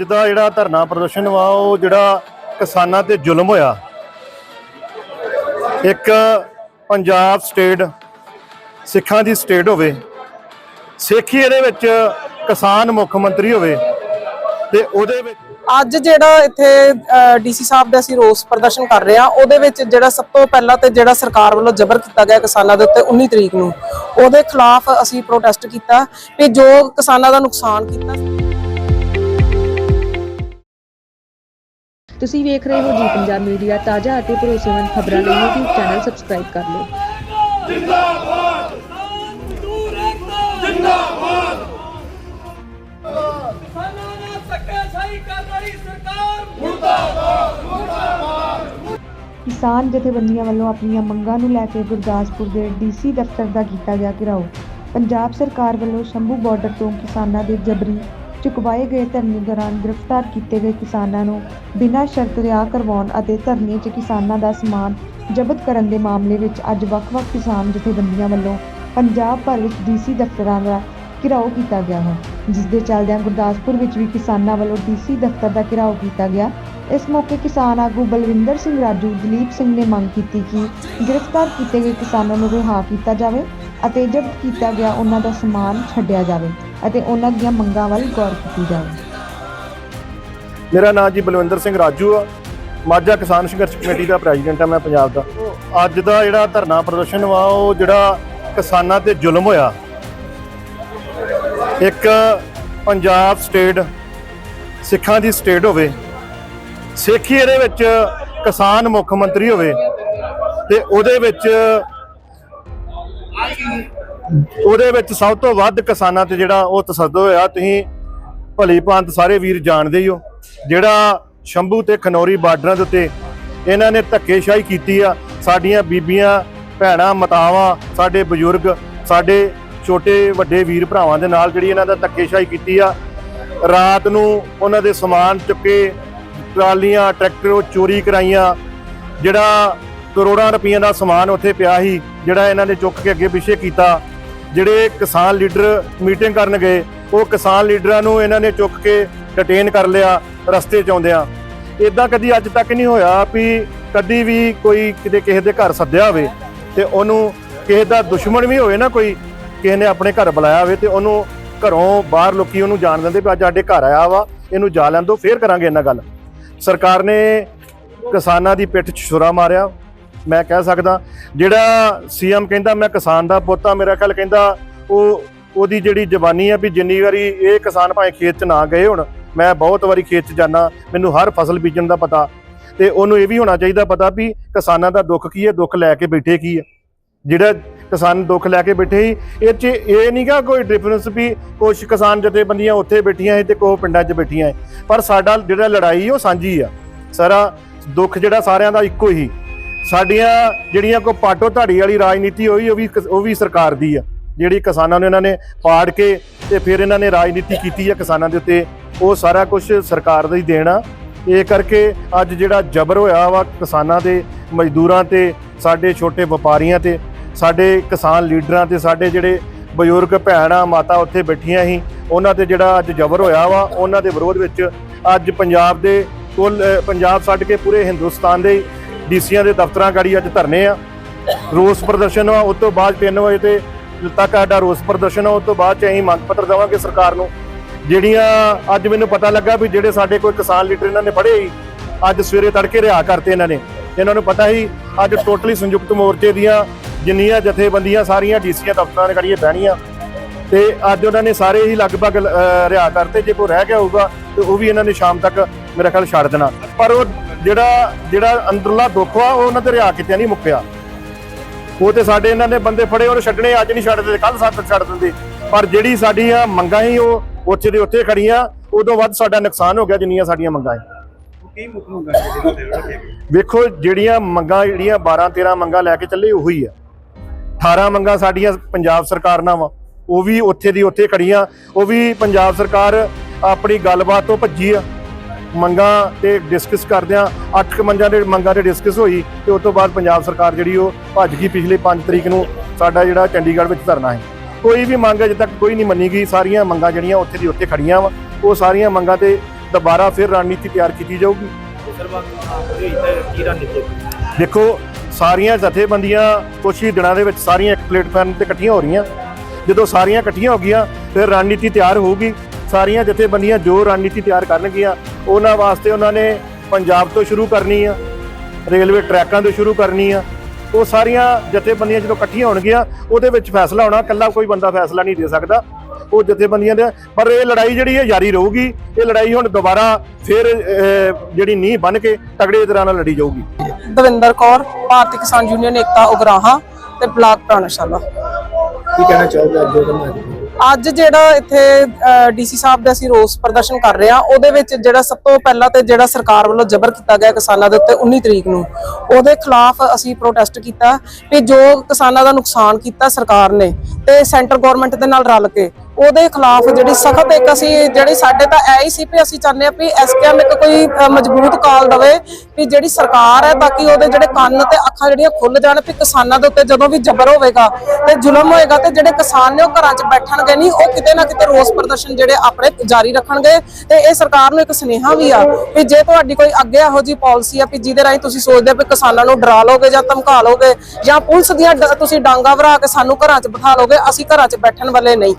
ਅੱਜ ਜਿਹੜਾ ਧਰਨਾ ਪ੍ਰਦਰਸ਼ਨ ਵਾ, ਉਹ ਜਿਹੜਾ ਕਿਸਾਨਾਂ ਤੇ ਜ਼ੁਲਮ ਹੋਇਆ। ਇੱਕ ਪੰਜਾਬ ਸਟੇਟ, ਸਿੱਖਾਂ ਦੀ ਸਟੇਟ ਹੋਵੇ, ਸਿੱਖੀ ਇਹਦੇ ਵਿੱਚ ਕਿਸਾਨ ਮੁੱਖ ਮੰਤਰੀ ਹੋਵੇ ਤੇ ਉਹਦੇ ਵਿੱਚ ਅੱਜ ਜਿਹੜਾ ਇੱਥੇ ਡੀਸੀ ਸਾਹਿਬ ਦਾ ਅਸੀਂ ਰੋਸ ਪ੍ਰਦਰਸ਼ਨ ਕਰ ਰਹੇ ਹਾਂ, ਉਹਦੇ ਵਿੱਚ ਜਿਹੜਾ ਸਭ ਤੋਂ ਪਹਿਲਾਂ ਤੇ ਜਿਹੜਾ ਸਰਕਾਰ ਵੱਲੋਂ ਜ਼ਬਰ ਕੀਤਾ ਗਿਆ ਕਿਸਾਨਾਂ ਦੇ ਉੱਤੇ 19 ਤਰੀਕ ਨੂੰ, ਉਹਦੇ ਖਿਲਾਫ ਅਸੀਂ ਪ੍ਰੋਟੈਸਟ ਕੀਤਾ ਕਿ ਜੋ ਕਿਸਾਨਾਂ ਦਾ ਨੁਕਸਾਨ ਕੀਤਾ ਤੁਸੀਂ ਵੇਖ ਰਹੇ ਹੋ ਜੀ ਪੰਜਾਬ ਮੀਡੀਆ, ਤਾਜ਼ਾ ਅਤੇ ਭਰੋਸੇਮੰਦ ਖਬਰਾਂ ਲਈ YouTube ਚੈਨਲ ਸਬਸਕ੍ਰਾਈਬ ਕਰ ਲਓ। ਕਿਸਾਨਾਂ ਨਾਲ ਧੱਕੇਸ਼ਾਹੀ ਕਰ ਰਹੀ ਸਰਕਾਰ ਮੁਰਦਾਬਾਦ ਕਿਸਾਨ ਜਥੇਬੰਦੀਆਂ ਵੱਲੋਂ ਆਪਣੀਆਂ ਮੰਗਾਂ ਨੂੰ ਲੈ ਕੇ ਗੁਰਦਾਸਪੁਰ ਦੇ ਡੀਸੀ ਦਫ਼ਤਰ ਦਾ ਕੀਤਾ ਗਿਆ ਘਿਰਾਓ। ਪੰਜਾਬ ਸਰਕਾਰ ਵੱਲੋਂ ਸ਼ੰਭੂ ਬਾਰਡਰ ਤੋਂ ਕਿਸਾਨਾਂ ਦੇ ਜਬਰੀ ਚੁਕਵਾਏ ਗਏ ਧਰਨੇ ਦੌਰਾਨ ਗ੍ਰਿਫਤਾਰ ਕੀਤੇ ਗਏ ਕਿਸਾਨਾਂ ਨੂੰ ਬਿਨਾਂ ਸ਼ਰਤ ਰਿਹਾ ਕਰਵਾਉਣ ਅਤੇ ਧਰਨੇ 'ਚ ਕਿਸਾਨਾਂ ਦਾ ਸਮਾਨ ਜ਼ਬਤ ਕਰਨ ਦੇ ਮਾਮਲੇ ਵਿੱਚ ਅੱਜ ਵੱਖ-ਵੱਖ ਕਿਸਾਨ ਜਥੇਬੰਦੀਆਂ ਵੱਲੋਂ ਪੰਜਾਬ ਭਰ ਵਿੱਚ ਡੀਸੀ ਦਫ਼ਤਰਾਂ ਦਾ ਘਿਰਾਓ ਕੀਤਾ ਗਿਆ ਹੈ ਜਿਸ ਦੇ ਚੱਲਦਿਆਂ ਗੁਰਦਾਸਪੁਰ ਵਿੱਚ ਵੀ ਕਿਸਾਨਾਂ ਵੱਲੋਂ ਡੀਸੀ ਦਫ਼ਤਰ ਦਾ ਘਿਰਾਓ ਕੀਤਾ ਗਿਆ। ਇਸ ਮੌਕੇ ਕਿਸਾਨ ਆਗੂ ਬਲਵਿੰਦਰ ਸਿੰਘ ਰਾਜੂ, ਦਲੀਪ ਸਿੰਘ ਨੇ ਮੰਗ ਕੀਤੀ ਕਿ ਗ੍ਰਿਫਤਾਰ ਕੀਤੇ ਗਏ ਕਿਸਾਨਾਂ ਨੂੰ ਰਿਹਾ ਕੀਤਾ ਜਾਵੇ। ਅਤੇ ਜ਼ਬਤ ਕੀਤਾ ਗਿਆ ਉਹਨਾਂ ਦਾ ਸਮਾਨ ਛੱਡਿਆ ਜਾਵੇ ਅਤੇ ਉਹਨਾਂ ਦੀਆਂ ਮੰਗਾਂ ਵੱਲ ਗੌਰ ਕੀਤੀ ਜਾਵੇ। ਮੇਰਾ ਨਾਮ ਜੀ ਬਲਵਿੰਦਰ ਸਿੰਘ ਰਾਜੂ ਆ। ਮਾਝਾ ਕਿਸਾਨ ਸੰਘਰਸ਼ ਕਮੇਟੀ ਦਾ ਪ੍ਰੈਜ਼ੀਡੈਂਟ ਆ ਮੈਂ ਪੰਜਾਬ ਦਾ। ਅੱਜ ਦਾ ਜਿਹੜਾ ਧਰਨਾ ਪ੍ਰਦਰਸ਼ਨ ਵਾ, ਉਹ ਜਿਹੜਾ ਕਿਸਾਨਾਂ ਤੇ ਜ਼ੁਲਮ ਹੋਇਆ, ਇੱਕ ਪੰਜਾਬ ਸਟੇਟ, ਸਿੱਖਾਂ ਦੀ ਸਟੇਟ ਹੋਵੇ, ਸਿੱਖੀ ਇਹਦੇ ਵਿੱਚ ਕਿਸਾਨ ਮੁੱਖ ਮੰਤਰੀ ਹੋਵੇ, ਤੇ ਉਹਦੇ ਵਿੱਚ ਉਹਦੇ ਵਿੱਚ ਸਭ ਤੋਂ ਵੱਧ ਕਿਸਾਨਾਂ ਤੇ ਜਿਹੜਾ ਉਹ ਤਸੱਦਦ ਹੋਇਆ, ਤੁਸੀਂ ਭਲੀ ਭਾਂਤ ਸਾਰੇ ਵੀਰ ਜਾਣਦੇ ਹੀ ਹੋ। ਜਿਹੜਾ ਸ਼ੰਭੂ ਤੇ ਖਨੌਰੀ ਬਾਰਡਰਾਂ ਦੇ ਉੱਤੇ ਇਹਨਾਂ ਨੇ ਧੱਕੇਸ਼ਾਹੀ ਕੀਤੀ ਆ, ਸਾਡੀਆਂ ਬੀਬੀਆਂ, ਭੈਣਾਂ, ਮਾਤਾਵਾਂ, ਸਾਡੇ ਬਜ਼ੁਰਗ, ਸਾਡੇ ਛੋਟੇ ਵੱਡੇ ਵੀਰ ਭਰਾਵਾਂ ਦੇ ਨਾਲ ਜਿਹੜੀ ਇਹਨਾਂ ਦਾ ਧੱਕੇਸ਼ਾਹੀ ਕੀਤੀ ਆ, ਰਾਤ ਨੂੰ ਉਹਨਾਂ ਦੇ ਸਮਾਨ ਚੁੱਕੇ ਟਰਾਲੀਆਂ, ਟਰੈਕਟਰ ਉਹ ਚੋਰੀ ਕਰਾਈਆਂ, ਜਿਹੜਾ ਕਰੋੜਾਂ ਰੁਪਈਆਂ ਦਾ ਸਮਾਨ ਉੱਥੇ ਪਿਆ ਸੀ, ਜਿਹੜਾ ਇਹਨਾਂ ਨੇ ਚੁੱਕ ਕੇ ਅੱਗੇ ਪਿੱਛੇ ਕੀਤਾ। ਜਿਹੜੇ ਕਿਸਾਨ ਲੀਡਰ ਮੀਟਿੰਗ ਕਰਨ ਗਏ, ਉਹ ਕਿਸਾਨ ਲੀਡਰਾਂ ਨੂੰ ਇਹਨਾਂ ਨੇ ਚੁੱਕ ਕੇ ਡਿਟੇਨ ਕਰ ਲਿਆ, ਰਸਤੇ 'ਚ ਆਉਂਦਿਆਂ। ਇਦਾਂ ਕਦੀ ਅੱਜ ਤੱਕ ਨਹੀਂ ਹੋਇਆ ਵੀ ਕਦੀ ਵੀ ਕੋਈ ਕਿਤੇ ਕਿਸੇ ਦੇ ਘਰ ਸੱਦਿਆ ਹੋਵੇ ਤੇ ਉਹਨੂੰ ਕਿਸੇ ਦਾ ਦੁਸ਼ਮਣ ਵੀ ਹੋਵੇ ਨਾ ਕੋਈ, ਕਿਸੇ ਨੇ ਆਪਣੇ ਘਰ ਬੁਲਾਇਆ ਹੋਵੇ ਤੇ ਉਹਨੂੰ ਘਰੋਂ ਬਾਹਰ ਲੋਕੀ ਉਹਨੂੰ ਜਾਣ ਦਿੰਦੇ ਵੀ ਅੱਜ ਸਾਡੇ ਘਰ ਆਇਆ ਵਾ, ਇਹਨੂੰ ਜਾ ਲੈਣ ਦਿਓ, ਫੇਰ ਕਰਾਂਗੇ ਇਹਨਾਂ ਗੱਲ। ਸਰਕਾਰ ਨੇ ਕਿਸਾਨਾਂ ਦੀ ਪਿੱਠ 'ਚ ਛੁਰਾ ਮਾਰਿਆ। ਮੈਂ ਕਹਿ ਸਕਦਾ, ਜਿਹੜਾ ਸੀਐਮ ਕਹਿੰਦਾ ਮੈਂ ਕਿਸਾਨ ਦਾ ਪੁੱਤ ਆ, ਮੇਰਾ ਖਿਆਲ ਕਹਿੰਦਾ ਉਹ ਉਹਦੀ ਜਿਹੜੀ ਜ਼ਬਾਨੀ ਆ ਵੀ ਜਿੰਨੀ ਵਾਰੀ ਇਹ ਕਿਸਾਨ ਭਾਵੇਂ ਖੇਤ 'ਚ ਨਾ ਗਏ ਹੁਣ, ਮੈਂ ਬਹੁਤ ਵਾਰੀ ਖੇਤ 'ਚ ਜਾਣਾ ਮੈਨੂੰ ਹਰ ਫਸਲ ਬੀਜਣ ਦਾ ਪਤਾ। ਤੇ ਉਹਨੂੰ ਇਹ ਵੀ ਹੋਣਾ ਚਾਹੀਦਾ ਪਤਾ ਵੀ ਕਿਸਾਨਾਂ ਦਾ ਦੁੱਖ ਕੀ ਹੈ, ਦੁੱਖ ਲੈ ਕੇ ਬੈਠੇ ਕੀ ਹੈ। ਜਿਹੜਾ ਕਿਸਾਨ ਦੁੱਖ ਲੈ ਕੇ ਬੈਠੇ ਸੀ, ਇਹ 'ਚ ਇਹ ਨਹੀਂਗਾ ਕੋਈ ਡਿਫਰੈਂਸ ਵੀ ਕੁਝ ਕਿਸਾਨ ਜਥੇਬੰਦੀਆਂ ਉੱਥੇ ਬੈਠੀਆਂ ਸੀ ਤੇ ਕੋਹ ਪਿੰਡਾਂ 'ਚ ਬੈਠੀਆਂ ਸੀ। ਪਰ ਸਾਡਾ ਜਿਹੜਾ ਲੜਾਈ ਉਹ ਸਾਂਝੀ ਆ। ਸਾਰਾ ਦੁੱਖ ਜਿਹੜਾ ਸਾਰਿਆਂ ਦਾ ਇੱਕੋ ਹੀ। ਸਾਡੀਆਂ ਜਿਹੜੀਆਂ ਕੋ ਪਾਟੋ ਧਾੜੀ ਵਾਲੀ ਰਾਜਨੀਤੀ ਹੋਈ, ਉਹ ਵੀ ਕਿਸ- ਉਹ ਵੀ ਸਰਕਾਰ ਦੀ ਆ। ਜਿਹੜੀ ਕਿਸਾਨਾਂ ਨੂੰ ਇਹਨਾਂ ਨੇ ਪਾੜ ਕੇ ਤੇ ਫਿਰ ਇਹਨਾਂ ਨੇ ਰਾਜਨੀਤੀ ਕੀਤੀ ਆ ਕਿਸਾਨਾਂ ਦੇ ਉੱਤੇ, ਉਹ ਸਾਰਾ ਕੁਝ ਸਰਕਾਰ ਦਾ ਹੀ ਦੇਣਾ ਇਹ ਕਰਕੇ ਅੱਜ ਜਿਹੜਾ ਜ਼ਬਰ ਹੋਇਆ ਵਾ ਕਿਸਾਨਾਂ ਤੇ ਮਜ਼ਦੂਰਾਂ ਤੇ, ਸਾਡੇ ਛੋਟੇ ਵਪਾਰੀਆਂ ਤੇ, ਸਾਡੇ ਕਿਸਾਨ ਲੀਡਰਾਂ ਤੇ, ਸਾਡੇ ਜਿਹੜੇ ਬਜ਼ੁਰਗ ਭੈਣਾਂ, ਮਾਤਾ ਉੱਥੇ ਬੈਠੀਆਂ ਸੀ, ਉਹਨਾਂ ਤੇ ਜਿਹੜਾ ਅੱਜ ਜ਼ਬਰ ਹੋਇਆ ਵਾ, ਉਹਨਾਂ ਦੇ ਵਿਰੋਧ ਵਿੱਚ ਅੱਜ ਪੰਜਾਬ ਦੇ ਕੁੱਲ ਪੰਜਾਬ ਛੱਡ ਕੇ ਪੂਰੇ ਹਿੰਦੁਸਤਾਨ ਦੇ ਡੀਸੀਆਂ ਦੇ ਦਫ਼ਤਰਾਂ ਗਾੜੀ ਅੱਜ ਧਰਨੇ ਆ। ਰੋਸ ਪ੍ਰਦਰਸ਼ਨ ਆ, ਉਸ ਤੋਂ ਬਾਅਦ 3 ਵਜੇ ਤੇ ਤੱਕ ਸਾਡਾ ਰੋਸ ਪ੍ਰਦਰਸ਼ਨ ਆ, ਉਸ ਤੋਂ ਬਾਅਦ ਚ ਅਸੀਂ ਮੰਗ ਪੱਤਰ ਦੇਵਾਂਗੇ ਸਰਕਾਰ ਨੂੰ। ਜਿਹੜੀਆਂ ਅੱਜ ਮੈਨੂੰ ਪਤਾ ਲੱਗਾ ਵੀ ਜਿਹੜੇ ਸਾਡੇ ਕੋਈ ਕਿਸਾਨ ਲੀਡਰ ਇਹਨਾਂ ਨੇ ਫੜੇ ਸੀ, ਅੱਜ ਸਵੇਰੇ ਤੜਕੇ ਰਿਹਾ ਕਰਤੇ ਇਹਨਾਂ ਨੇ। ਇਹਨਾਂ ਨੂੰ ਪਤਾ ਹੀ ਅੱਜ ਟੋਟਲੀ ਸੰਯੁਕਤ ਮੋਰਚੇ ਦੀਆਂ ਜਿੰਨੀਆਂ ਜਥੇਬੰਦੀਆਂ ਸਾਰੀਆਂ ਡੀਸੀਆਂ ਦਫ਼ਤਰਾਂ ਦੇ ਗੜੀਏ ਬਹਿਣੀਆਂ। ਤੇ ਅੱਜ ਉਹਨਾਂ ਨੇ ਸਾਰੇ ਹੀ ਲਗਭਗ ਰਿਹਾ ਕਰਤੇ, ਜੇ ਕੋਈ ਰਹਿ ਗਿਆ ਹੋਊਗਾ, ਤੇ ਉਹ ਵੀ ਇਹਨਾਂ ਨੇ ਸ਼ਾਮ ਤੱਕ ਮੇਰਾ ਖਿਆਲ ਛੱਡ ਦੇਣਾ। ਪਰ ਉਹ ਜਿਹੜਾ ਜਿਹੜਾ ਅੰਦਰਲਾ ਦੁੱਖ ਆ ਉਹ ਉਹਨਾਂ ਤੇ ਰਿਹਾ ਕਿਤੇ ਨਹੀਂ ਮੁੱਕਿਆ। ਉਹ ਤੇ ਸਾਡੇ ਇਹਨਾਂ ਨੇ ਬੰਦੇ ਫੜੇ ਉਹਨੂੰ ਛੱਡਣੇ ਅੱਜ ਨਹੀਂ ਛੱਡਦੇ ਕੱਲ ਸੱਤ ਛੱਡ ਦਿੰਦੇ। ਪਰ ਜਿਹੜੀ ਸਾਡੀਆਂ ਮੰਗਾਂ ਸੀ ਉਹ ਉੱਥੇ ਦੇ ਉੱਥੇ ਖੜੀਆਂ ਉਦੋਂ ਵੱਧ ਸਾਡਾ ਨੁਕਸਾਨ ਹੋ ਗਿਆ ਜਿੰਨੀਆਂ ਸਾਡੀਆਂ ਮੰਗਾਂ ਕੀ ਮੁੱਖ ਮੰਗਾਂ ਵੇਖੋ ਜਿਹੜੀਆਂ ਮੰਗਾਂ ਜਿਹੜੀਆਂ 12 13 ਮੰਗਾਂ ਲੈ ਕੇ ਚੱਲੇ ਉਹੀ ਆ। 18 ਮੰਗਾਂ ਸਾਡੀਆਂ ਪੰਜਾਬ ਸਰਕਾਰ ਨਾਲ ਵਾ ਉਹ ਵੀ ਉੱਥੇ ਦੀ ਉੱਥੇ ਖੜੀਆਂ ਉਹ ਵੀ ਪੰਜਾਬ ਸਰਕਾਰ ਆਪਣੀ ਗੱਲਬਾਤ ਤੋਂ ਭੱਜੀ ਆ। ਮੰਗਾਂ ਤੇ ਡਿਸਕਸ ਕਰਦਿਆਂ ਅੱਠ ਮੰਗਾਂ ਦੇ ਮੰਗਾਂ ਤੇ ਡਿਸਕਸ ਹੋਈ ਤੇ ਉਸ ਤੋਂ ਬਾਅਦ ਪੰਜਾਬ ਸਰਕਾਰ ਜਿਹੜੀ ਉਹ ਭੱਜ ਗਈ ਪਿਛਲੇ 5 ਤਰੀਕ ਨੂੰ। ਸਾਡਾ ਜਿਹੜਾ ਚੰਡੀਗੜ੍ਹ ਵਿੱਚ ਧਰਨਾ ਹੈ। ਕੋਈ ਵੀ ਮੰਗ ਅਜੇ ਤੱਕ ਕੋਈ ਨਹੀਂ ਮੰਨੀ ਗਈ ਸਾਰੀਆਂ ਮੰਗਾਂ ਜਿਹੜੀਆਂ ਉੱਥੇ ਦੀ ਉੱਥੇ ਖੜੀਆਂ ਵਾ। ਉਹ ਸਾਰੀਆਂ ਮੰਗਾਂ ਤੇ ਦੁਬਾਰਾ ਫਿਰ ਰਣਨੀਤੀ ਤਿਆਰ ਕੀਤੀ ਜਾਊਗੀ। ਦੇਖੋ, ਸਾਰੀਆਂ ਜਥੇਬੰਦੀਆਂ ਕੁਛ ਹੀ ਦਿਨਾਂ ਦੇ ਵਿੱਚ ਸਾਰੀਆਂ ਇੱਕ ਪਲੇਟਫਾਰਮ ਤੇ ਇਕੱਠੀਆਂ ਹੋ ਰਹੀਆਂ। ਜਦੋਂ ਸਾਰੀਆਂ ਇਕੱਠੀਆਂ ਹੋ ਗਈਆਂ, ਫਿਰ ਰਣਨੀਤੀ ਤਿਆਰ ਹੋਊਗੀ। ਸਾਰੀਆਂ ਜਥੇਬੰਦੀਆਂ ਜੋ ਰਣਨੀਤੀ ਤਿਆਰ ਕਰਨਗੀਆਂ ਉਹਨਾਂ ਵਾਸਤੇ ਉਹਨਾਂ ਨੇ ਪੰਜਾਬ ਤੋਂ ਸ਼ੁਰੂ ਕਰਨੀ ਆ ਰੇਲਵੇ ਟਰੈਕਾਂ ਤੋਂ ਸ਼ੁਰੂ ਕਰਨੀ ਆ। ਉਹ ਸਾਰੀਆਂ ਜਥੇਬੰਦੀਆਂ ਜਦੋਂ ਇਕੱਠੀਆਂ ਹੋਣਗੀਆਂ ਉਹਦੇ ਵਿੱਚ ਫੈਸਲਾ ਹੋਣਾ ਇਕੱਲਾ ਕੋਈ ਬੰਦਾ ਫੈਸਲਾ ਨਹੀਂ ਦੇ ਸਕਦਾ। ਉਹ ਜਥੇਬੰਦੀਆਂ ਦੇ ਪਰ ਇਹ ਲੜਾਈ ਜਿਹੜੀ ਹੈ ਜਾਰੀ ਰਹੂਗੀ ਇਹ ਲੜਾਈ ਹੁਣ ਦੁਬਾਰਾ ਫਿਰ ਜਿਹੜੀ ਨੀਂਹ ਬਣ ਕੇ ਤਗੜੇ ਤਰ੍ਹਾਂ ਨਾਲ ਲੜੀ ਜਾਊਗੀ। ਦਵਿੰਦਰ ਕੌਰ ਭਾਰਤੀ ਕਿਸਾਨ ਯੂਨੀਅਨ ਏਕਤਾ ਉਗਰਾਹਾਂ ਤੇ ਬਲਾਕ ਪ੍ਰਾਣਸ਼ਾਲਾ। ਕੀ ਕਹਿਣਾ ਚਾਹੋਗੇ ਅੱਜ ਦੇ ਅੱਜ ਜਿਹੜਾ ਇੱਥੇ ਡੀਸੀ ਸਾਹਿਬ ਦੇ ਅਸੀਂ ਰੋਸ ਪ੍ਰਦਰਸ਼ਨ ਕਰ ਰਹੇ ਹਾਂ, ਉਹਦੇ ਵਿੱਚ ਜਿਹੜਾ ਸਭ ਤੋਂ ਪਹਿਲਾਂ ਤੇ ਜਿਹੜਾ ਸਰਕਾਰ ਵੱਲੋਂ ਜ਼ਬਰ ਕੀਤਾ ਗਿਆ ਕਿਸਾਨਾਂ ਦੇ ਉੱਤੇ 19 ਤਰੀਕ ਨੂੰ, ਉਹਦੇ ਖਿਲਾਫ ਅਸੀਂ ਪ੍ਰੋਟੈਸਟ ਕੀਤਾ ਕਿ ਜੋ ਕਿਸਾਨਾਂ ਦਾ ਨੁਕਸਾਨ ਕੀਤਾ ਸਰਕਾਰ ਨੇ, ਤੇ ਸੈਂਟਰ ਗਵਰਨਮੈਂਟ ਦੇ ਨਾਲ ਰਲ ਕੇ ਉਹਦੇ ਖਿਲਾਫ ਜਿਹੜੀ ਸਖਤ ਇੱਕ ਅਸੀਂ ਜਿਹੜੀ ਸਾਡੇ ਤਾਂ ਐ ਹੀ ਸੀ ਵੀ ਅਸੀਂ ਚਾਹੁੰਦੇ ਹਾਂ ਵੀ ਐਸਕੇਐਮ ਇੱਕ ਕੋਈ ਮਜ਼ਬੂਤ ਕਾਲ ਦਵੇ ਵੀ ਜਿਹੜੀ ਸਰਕਾਰ ਹੈ ਤਾਂ ਕਿ ਉਹਦੇ ਜਿਹੜੇ ਕੰਨ ਤੇ ਅੱਖਾਂ ਜਿਹੜੀਆਂ ਖੁੱਲ ਜਾਣ ਵੀ ਕਿਸਾਨਾਂ ਦੇ ਉੱਤੇ ਜਦੋਂ ਵੀ ਜ਼ਬਰ ਹੋਵੇਗਾ ਤੇ ਜ਼ੁਲਮ ਹੋਏਗਾ ਤੇ ਜਿਹੜੇ ਕਿਸਾਨ ਨੇ ਉਹ ਘਰਾਂ 'ਚ ਬੈਠਣਗੇ ਨਹੀਂ, ਉਹ ਕਿਤੇ ਨਾ ਕਿਤੇ ਰੋਸ ਪ੍ਰਦਰਸ਼ਨ ਜਿਹੜੇ ਆਪਣੇ ਜਾਰੀ ਰੱਖਣਗੇ ਤੇ ਇਹ ਸਰਕਾਰ ਨੂੰ ਇੱਕ ਸੁਨੇਹਾ ਵੀ ਆ ਵੀ ਜੇ ਤੁਹਾਡੀ ਕੋਈ ਅੱਗੇ ਇਹੋ ਜੀ ਪਾਲਿਸੀ ਆ ਵੀ ਜਿਹਦੇ ਰਾਹੀਂ ਤੁਸੀਂ ਸੋਚਦੇ ਆ ਵੀ ਕਿਸਾਨਾਂ ਨੂੰ ਡਰਾ ਲੋਗੇ ਜਾਂ ਧਮਕਾ ਲੋਗੇ ਜਾਂ ਪੁਲਿਸ ਦੀਆਂ ਤੁਸੀਂ ਡਾਂਗਾ ਵਰਾ ਕੇ ਸਾਨੂੰ ਘਰਾਂ 'ਚ ਬਿਠਾ ਲੋਗੇ ਅਸੀਂ ਘਰਾਂ 'ਚ ਬੈਠਣ ਵਾਲੇ ਨਹੀਂ।